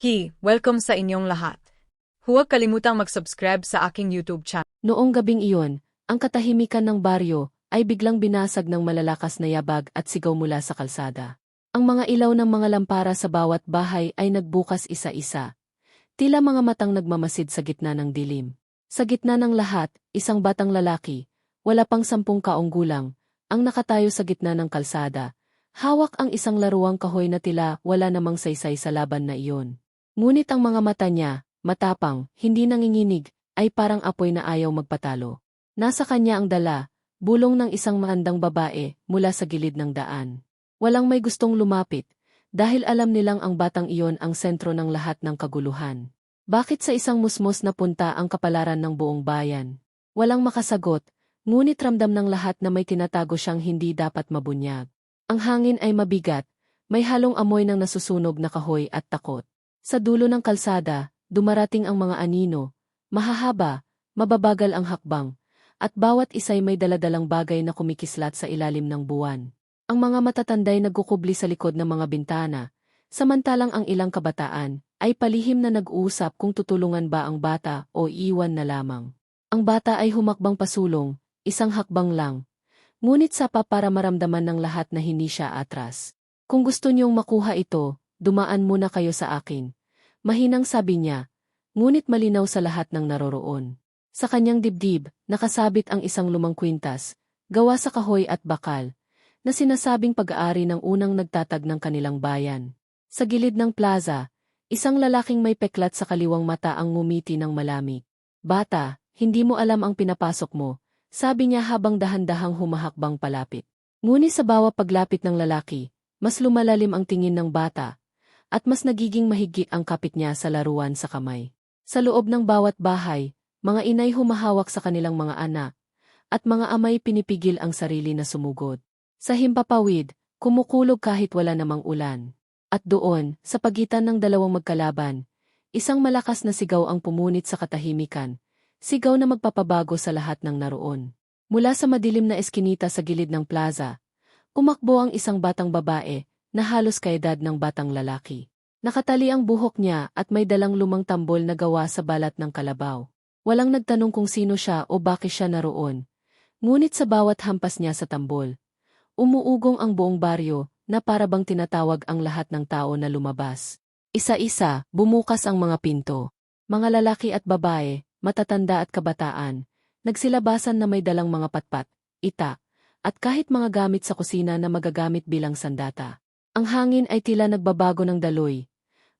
Hi, welcome sa inyong lahat. Huwag kalimutang mag-subscribe sa aking YouTube channel. Noong gabing iyon, ang katahimikan ng baryo ay biglang binasag ng malalakas na yabag at sigaw mula sa kalsada. Ang mga ilaw ng mga lampara sa bawat bahay ay nagbukas isa-isa. Tila mga matang nagmamasid sa gitna ng dilim. Sa gitna ng lahat, isang batang lalaki, wala pang sampung kaong gulang, ang nakatayo sa gitna ng kalsada. Hawak ang isang laruang kahoy na tila wala namang saysay sa laban na iyon. Ngunit ang mga mata niya, matapang, hindi nanginginig, ay parang apoy na ayaw magpatalo. Nasa kanya ang dala, bulong ng isang maandang babae mula sa gilid ng daan. Walang may gustong lumapit, dahil alam nilang ang batang iyon ang sentro ng lahat ng kaguluhan. Bakit sa isang musmos na punta ang kapalaran ng buong bayan? Walang makasagot, ngunit ramdam ng lahat na may tinatago siyang hindi dapat mabunyag. Ang hangin ay mabigat, may halong amoy ng nasusunog na kahoy at takot. Sa dulo ng kalsada, dumarating ang mga anino, mahahaba, mababagal ang hakbang, at bawat isa'y may daladalang bagay na kumikislat sa ilalim ng buwan. Ang mga matatanday nagkukubli sa likod ng mga bintana, samantalang ang ilang kabataan ay palihim na nag-uusap kung tutulungan ba ang bata o iwan na lamang. Ang bata ay humakbang pasulong, isang hakbang lang, ngunit sapa para maramdaman ng lahat na hindi siya atras. Kung gusto niyong makuha ito, dumaan muna kayo sa akin. Mahinang sabi niya, ngunit malinaw sa lahat ng naroroon. Sa kanyang dibdib, nakasabit ang isang lumang kwintas, gawa sa kahoy at bakal, na sinasabing pag-aari ng unang nagtatag ng kanilang bayan. Sa gilid ng plaza, isang lalaking may peklat sa kaliwang mata ang ngumiti ng malamig. Bata, hindi mo alam ang pinapasok mo, sabi niya habang dahan-dahang humahakbang palapit. Ngunit sa bawa paglapit ng lalaki, mas lumalalim ang tingin ng bata, at mas nagiging mahigit ang kapit niya sa laruan sa kamay. Sa loob ng bawat bahay, mga inay humahawak sa kanilang mga anak, at mga amay pinipigil ang sarili na sumugod. Sa himpapawid, kumukulog kahit wala namang ulan. At doon, sa pagitan ng dalawang magkalaban, isang malakas na sigaw ang pumunit sa katahimikan, sigaw na magpapabago sa lahat ng naroon. Mula sa madilim na eskinita sa gilid ng plaza, umakbo ang isang batang babae, na halos kaedad ng batang lalaki. Nakatali ang buhok niya at may dalang lumang tambol na gawa sa balat ng kalabaw. Walang nagtanong kung sino siya o bakit siya naroon. Ngunit sa bawat hampas niya sa tambol, umuugong ang buong baryo na parabang tinatawag ang lahat ng tao na lumabas. Isa-isa, bumukas ang mga pinto. Mga lalaki at babae, matatanda at kabataan, nagsilabasan na may dalang mga patpat, ita, at kahit mga gamit sa kusina na magagamit bilang sandata. Ang hangin ay tila nagbabago ng daloy,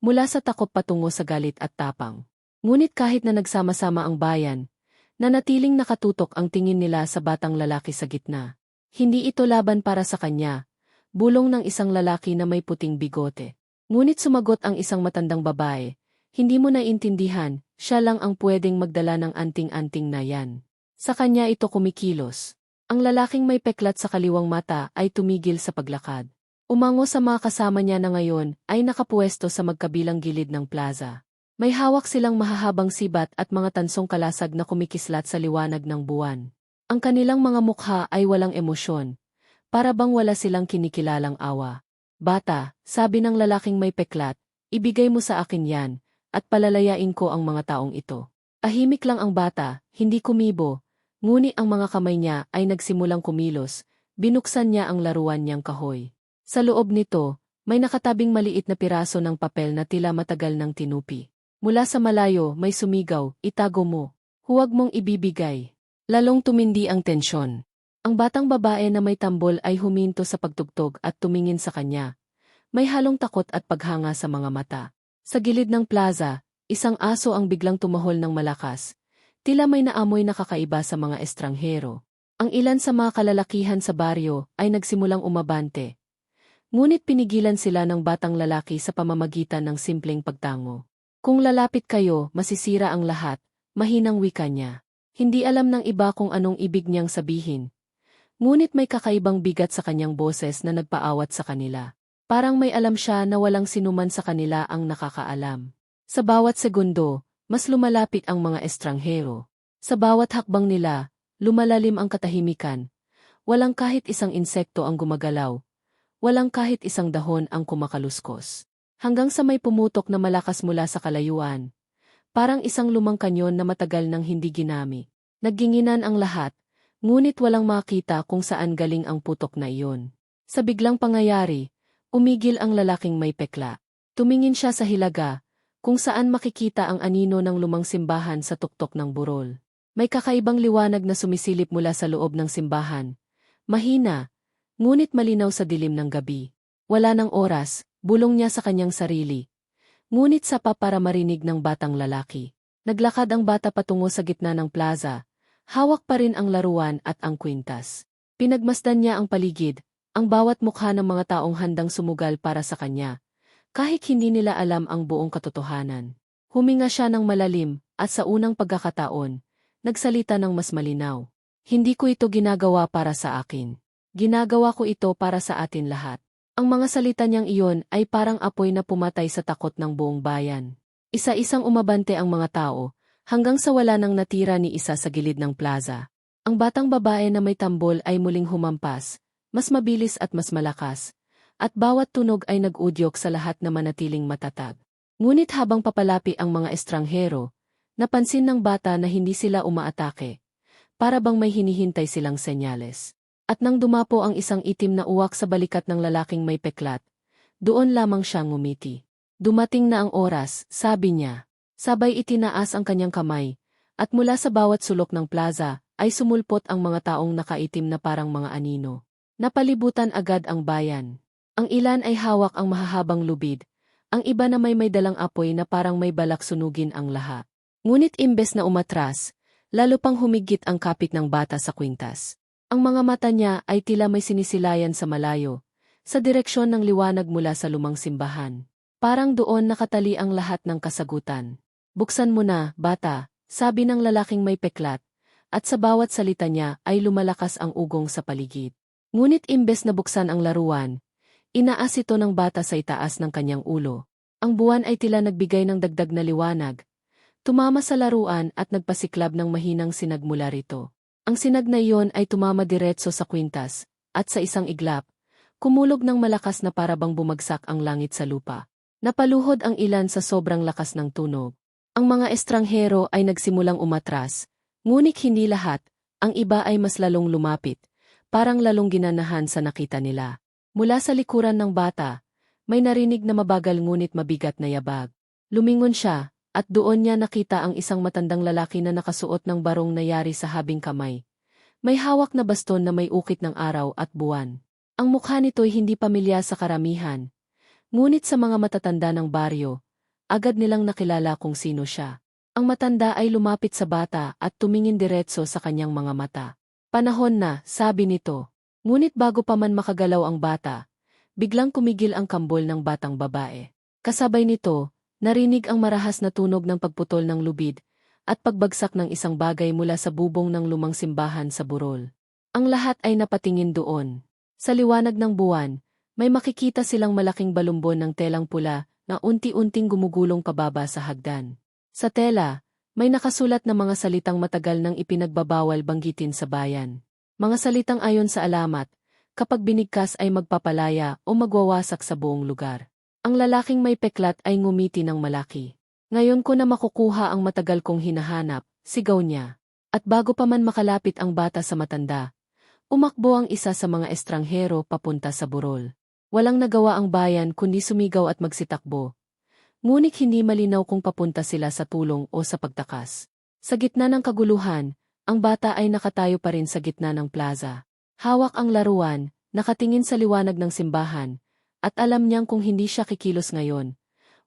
mula sa takot patungo sa galit at tapang. Ngunit kahit na nagsama-sama ang bayan, nanatiling nakatutok ang tingin nila sa batang lalaki sa gitna. Hindi ito laban para sa kanya, bulong ng isang lalaki na may puting bigote. Ngunit sumagot ang isang matandang babae, hindi mo naiintindihan, siya lang ang pwedeng magdala ng anting-anting na yan. Sa kanya ito kumikilos. Ang lalaking may peklat sa kaliwang mata ay tumigil sa paglakad. Umango sa mga kasama niya na ngayon ay nakapuesto sa magkabilang gilid ng plaza. May hawak silang mahahabang sibat at mga tansong kalasag na kumikislat sa liwanag ng buwan. Ang kanilang mga mukha ay walang emosyon. Para bang wala silang kinikilalang awa. Bata, sabi ng lalaking may peklat, ibigay mo sa akin yan, at palalayain ko ang mga taong ito. Ahimik lang ang bata, hindi kumibo, ngunit ang mga kamay niya ay nagsimulang kumilos, binuksan niya ang laruan niyang kahoy. Sa loob nito, may nakatabing maliit na piraso ng papel na tila matagal ng tinupi. Mula sa malayo, may sumigaw, itago mo. Huwag mong ibibigay. Lalong tumindi ang tensyon. Ang batang babae na may tambol ay huminto sa pagtugtog at tumingin sa kanya. May halong takot at paghanga sa mga mata. Sa gilid ng plaza, isang aso ang biglang tumahol ng malakas. Tila may naamoy na kakaiba sa mga estranghero. Ang ilan sa mga kalalakihan sa baryo ay nagsimulang umabante. Ngunit pinigilan sila ng batang lalaki sa pamamagitan ng simpleng pagtango. Kung lalapit kayo, masisira ang lahat, mahinang wika niya. Hindi alam ng iba kung anong ibig niyang sabihin. Ngunit may kakaibang bigat sa kanyang boses na nagpaawat sa kanila. Parang may alam siya na walang sinuman sa kanila ang nakakaalam. Sa bawat segundo, mas lumalapit ang mga estranghero. Sa bawat hakbang nila, lumalalim ang katahimikan. Walang kahit isang insekto ang gumagalaw, walang kahit isang dahon ang kumakaluskos. hanggang sa may pumutok na malakas mula sa kalayuan. Parang isang lumang kanyon na matagal nang hindi ginamit. Nagginginan ang lahat, ngunit walang makita kung saan galing ang putok na iyon. Sa biglang pangyayari, umigil ang lalaking may pekla. Tumingin siya sa hilaga, kung saan makikita ang anino ng lumang simbahan sa tuktok ng burol. May kakaibang liwanag na sumisilip mula sa loob ng simbahan. Mahina, ngunit malinaw sa dilim ng gabi. Wala ng oras, bulong niya sa kanyang sarili. Ngunit sa pa para marinig ng batang lalaki. Naglakad ang bata patungo sa gitna ng plaza. Hawak pa rin ang laruan at ang kwintas. Pinagmasdan niya ang paligid, ang bawat mukha ng mga taong handang sumugal para sa kanya. Kahit hindi nila alam ang buong katotohanan. Huminga siya ng malalim, at sa unang pagkakataon, nagsalita ng mas malinaw. Hindi ko ito ginagawa para sa akin. Ginagawa ko ito para sa atin lahat. Ang mga salita niyang iyon ay parang apoy na pumatay sa takot ng buong bayan. Isa-isang umabante ang mga tao, hanggang sa wala nang natira ni isa sa gilid ng plaza. Ang batang babae na may tambol ay muling humampas, mas mabilis at mas malakas, at bawat tunog ay nag-udyok sa lahat na manatiling matatag. Ngunit habang papalapi ang mga estranghero, napansin ng bata na hindi sila umaatake, para bang may hinihintay silang senyales. At nang dumapo ang isang itim na uwak sa balikat ng lalaking may peklat, doon lamang siya ngumiti. Dumating na ang oras, sabi niya. Sabay itinaas ang kanyang kamay, at mula sa bawat sulok ng plaza, ay sumulpot ang mga taong nakaitim na parang mga anino. Napalibutan agad ang bayan. Ang ilan ay hawak ang mahahabang lubid, ang iba na may may dalang apoy na parang may balak sunugin ang lahat. Ngunit imbes na umatras, lalo pang humigit ang kapit ng bata sa kwintas. Ang mga mata niya ay tila may sinisilayan sa malayo, sa direksyon ng liwanag mula sa lumang simbahan. Parang doon nakatali ang lahat ng kasagutan. Buksan mo na, bata, sabi ng lalaking may peklat, at sa bawat salita niya ay lumalakas ang ugong sa paligid. Ngunit imbes na buksan ang laruan, inaas ito ng bata sa itaas ng kanyang ulo. Ang buwan ay tila nagbigay ng dagdag na liwanag. Tumama sa laruan at nagpasiklab ng mahinang sinag mula rito. Ang sinag na iyon ay tumama diretso sa kwintas, at sa isang iglap, kumulog ng malakas na parabang bumagsak ang langit sa lupa. Napaluhod ang ilan sa sobrang lakas ng tunog. Ang mga estranghero ay nagsimulang umatras, ngunit hindi lahat, ang iba ay mas lalong lumapit, parang lalong ginanahan sa nakita nila. Mula sa likuran ng bata, may narinig na mabagal ngunit mabigat na yabag. Lumingon siya, at doon niya nakita ang isang matandang lalaki na nakasuot ng barong na yari sa habing kamay. May hawak na baston na may ukit ng araw at buwan. Ang mukha nito'y hindi pamilya sa karamihan. Ngunit sa mga matatanda ng baryo, agad nilang nakilala kung sino siya. Ang matanda ay lumapit sa bata at tumingin diretso sa kanyang mga mata. Panahon na, sabi nito. Ngunit bago pa man makagalaw ang bata, biglang kumigil ang kambol ng batang babae. Kasabay nito, Narinig ang marahas na tunog ng pagputol ng lubid at pagbagsak ng isang bagay mula sa bubong ng lumang simbahan sa burol. Ang lahat ay napatingin doon. Sa liwanag ng buwan, may makikita silang malaking balumbon ng telang pula na unti-unting gumugulong pababa sa hagdan. Sa tela, may nakasulat na mga salitang matagal nang ipinagbabawal banggitin sa bayan. Mga salitang ayon sa alamat, kapag binigkas ay magpapalaya o magwawasak sa buong lugar. Ang lalaking may peklat ay ngumiti ng malaki. Ngayon ko na makukuha ang matagal kong hinahanap, sigaw niya. At bago pa man makalapit ang bata sa matanda, umakbo ang isa sa mga estranghero papunta sa burol. Walang nagawa ang bayan kundi sumigaw at magsitakbo. Ngunit hindi malinaw kung papunta sila sa tulong o sa pagtakas. Sa gitna ng kaguluhan, ang bata ay nakatayo pa rin sa gitna ng plaza. Hawak ang laruan, nakatingin sa liwanag ng simbahan, at alam niyang kung hindi siya kikilos ngayon,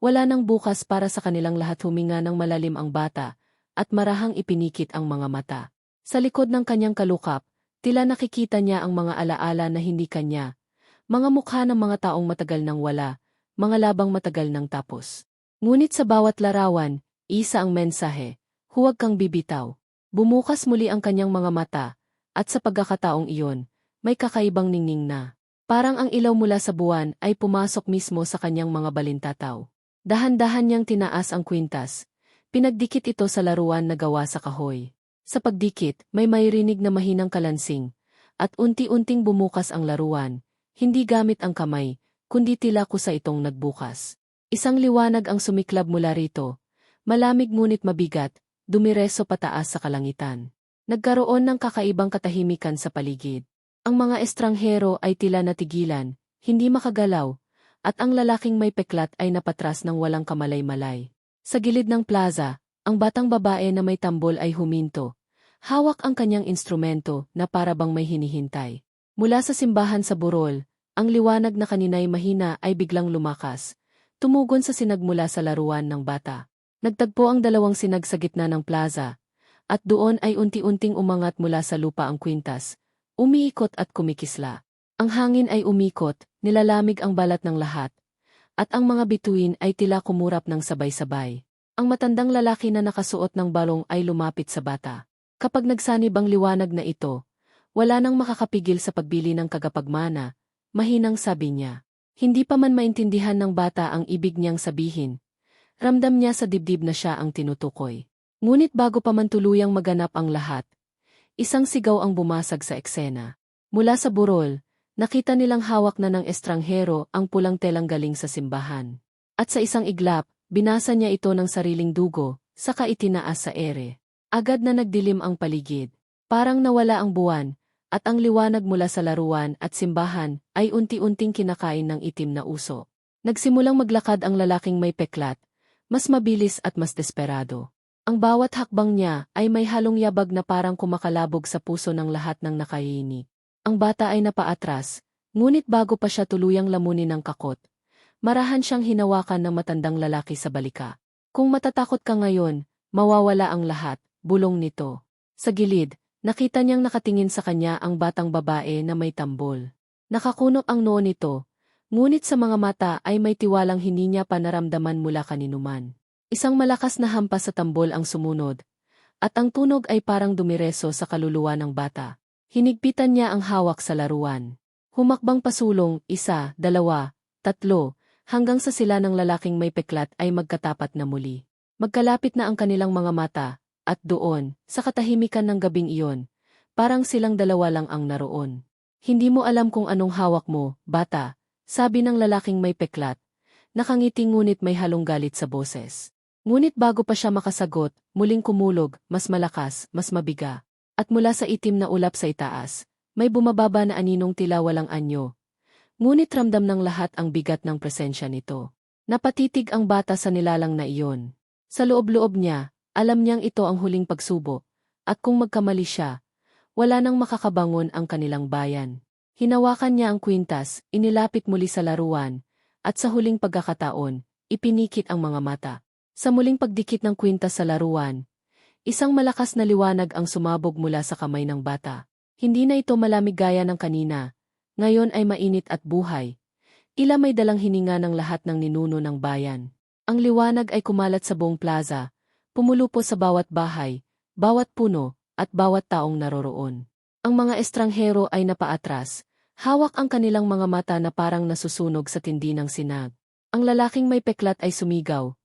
wala nang bukas para sa kanilang lahat huminga ng malalim ang bata, at marahang ipinikit ang mga mata. Sa likod ng kanyang kalukap, tila nakikita niya ang mga alaala na hindi kanya, mga mukha ng mga taong matagal nang wala, mga labang matagal nang tapos. Ngunit sa bawat larawan, isa ang mensahe, huwag kang bibitaw. Bumukas muli ang kanyang mga mata, at sa pagkakataong iyon, may kakaibang ningning na. Parang ang ilaw mula sa buwan ay pumasok mismo sa kanyang mga balintataw. Dahan-dahan niyang tinaas ang kwintas. Pinagdikit ito sa laruan na gawa sa kahoy. Sa pagdikit, may mayrinig na mahinang kalansing, at unti-unting bumukas ang laruan, hindi gamit ang kamay, kundi tila ko sa itong nagbukas. Isang liwanag ang sumiklab mula rito. Malamig ngunit mabigat, dumireso pataas sa kalangitan. Nagkaroon ng kakaibang katahimikan sa paligid. Ang mga estranghero ay tila natigilan, hindi makagalaw, at ang lalaking may peklat ay napatras ng walang kamalay-malay. Sa gilid ng plaza, ang batang babae na may tambol ay huminto. Hawak ang kanyang instrumento na para bang may hinihintay. Mula sa simbahan sa Burol, ang liwanag na kanina'y mahina ay biglang lumakas. Tumugon sa sinagmula sa laruan ng bata. Nagtagpo ang dalawang sinag sa gitna ng plaza, at doon ay unti-unting umangat mula sa lupa ang kwintas, umiikot at kumikisla. Ang hangin ay umikot, nilalamig ang balat ng lahat, at ang mga bituin ay tila kumurap ng sabay-sabay. Ang matandang lalaki na nakasuot ng balong ay lumapit sa bata. Kapag nagsanib ang liwanag na ito, wala nang makakapigil sa pagbili ng kagapagmana, mahinang sabi niya. Hindi pa man maintindihan ng bata ang ibig niyang sabihin. Ramdam niya sa dibdib na siya ang tinutukoy. Ngunit bago pa man tuluyang maganap ang lahat, isang sigaw ang bumasag sa eksena. Mula sa burol, nakita nilang hawak na ng estranghero ang pulang telang galing sa simbahan. At sa isang iglap, binasa niya ito ng sariling dugo, saka itinaas sa ere. Agad na nagdilim ang paligid. Parang nawala ang buwan, at ang liwanag mula sa laruan at simbahan ay unti-unting kinakain ng itim na uso. Nagsimulang maglakad ang lalaking may peklat, mas mabilis at mas desperado. Ang bawat hakbang niya ay may halong yabag na parang kumakalabog sa puso ng lahat ng nakayinig. Ang bata ay napaatras, ngunit bago pa siya tuluyang lamunin ng kakot, marahan siyang hinawakan ng matandang lalaki sa balika. Kung matatakot ka ngayon, mawawala ang lahat, bulong nito. Sa gilid, nakita niyang nakatingin sa kanya ang batang babae na may tambol. Nakakunok ang noo nito, ngunit sa mga mata ay may tiwalang hindi niya pa naramdaman mula kaninuman. Isang malakas na hampas sa tambol ang sumunod, at ang tunog ay parang dumireso sa kaluluwa ng bata. Hinigpitan niya ang hawak sa laruan. Humakbang pasulong, isa, dalawa, tatlo, hanggang sa sila ng lalaking may peklat ay magkatapat na muli. Magkalapit na ang kanilang mga mata, at doon, sa katahimikan ng gabing iyon, parang silang dalawa lang ang naroon. Hindi mo alam kung anong hawak mo, bata, sabi ng lalaking may peklat. Nakangiti ngunit may halong galit sa boses. Ngunit bago pa siya makasagot, muling kumulog, mas malakas, mas mabiga. At mula sa itim na ulap sa itaas, may bumababa na aninong tila walang anyo. Ngunit ramdam ng lahat ang bigat ng presensya nito. Napatitig ang bata sa nilalang na iyon. Sa loob-loob niya, alam niyang ito ang huling pagsubo, at kung magkamali siya, wala nang makakabangon ang kanilang bayan. Hinawakan niya ang kwintas, inilapit muli sa laruan, at sa huling pagkakataon, ipinikit ang mga mata. Sa muling pagdikit ng kwintas sa laruan, isang malakas na liwanag ang sumabog mula sa kamay ng bata. Hindi na ito malamig gaya ng kanina, ngayon ay mainit at buhay. Ila may dalang hininga ng lahat ng ninuno ng bayan. Ang liwanag ay kumalat sa buong plaza, pumulupo sa bawat bahay, bawat puno, at bawat taong naroroon. Ang mga estranghero ay napaatras, hawak ang kanilang mga mata na parang nasusunog sa tindi ng sinag. Ang lalaking may peklat ay sumigaw,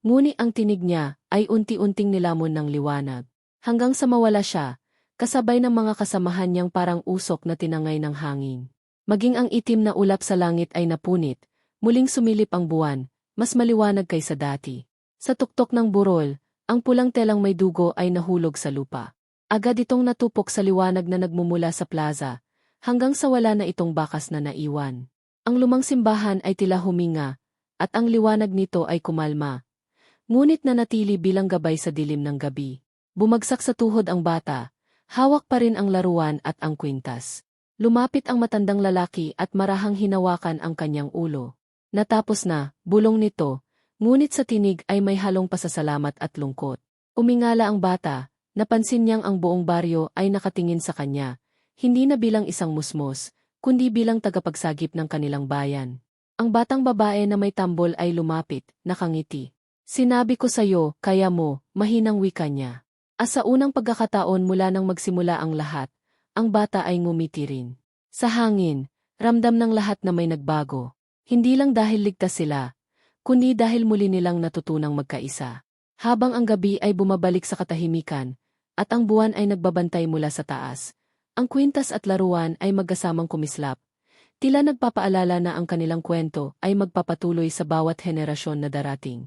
ngunit ang tinig niya ay unti-unting nilamon ng liwanag. Hanggang sa mawala siya, kasabay ng mga kasamahan niyang parang usok na tinangay ng hangin. Maging ang itim na ulap sa langit ay napunit, muling sumilip ang buwan, mas maliwanag kaysa dati. Sa tuktok ng burol, ang pulang telang may dugo ay nahulog sa lupa. Agad itong natupok sa liwanag na nagmumula sa plaza, hanggang sa wala na itong bakas na naiwan. Ang lumang simbahan ay tila huminga, at ang liwanag nito ay kumalma. Ngunit nanatili bilang gabay sa dilim ng gabi. Bumagsak sa tuhod ang bata, hawak pa rin ang laruan at ang kwintas. Lumapit ang matandang lalaki at marahang hinawakan ang kanyang ulo. Natapos na, bulong nito, Ngunit sa tinig ay may halong pasasalamat at lungkot. Umingala ang bata, napansin niyang ang buong baryo ay nakatingin sa kanya, hindi na bilang isang musmos, kundi bilang tagapagsagip ng kanilang bayan. Ang batang babae na may tambol ay lumapit, nakangiti. Sinabi ko sa iyo, kaya mo, mahinang wika niya. As sa unang pagkakataon mula nang magsimula ang lahat, ang bata ay ngumiti rin. Sa hangin, ramdam ng lahat na may nagbago. Hindi lang dahil ligtas sila, kundi dahil muli nilang natutunang magkaisa. Habang ang gabi ay bumabalik sa katahimikan, at ang buwan ay nagbabantay mula sa taas, ang kwintas at laruan ay magkasamang kumislap, Tila nagpapaalala na ang kanilang kwento ay magpapatuloy sa bawat henerasyon na darating.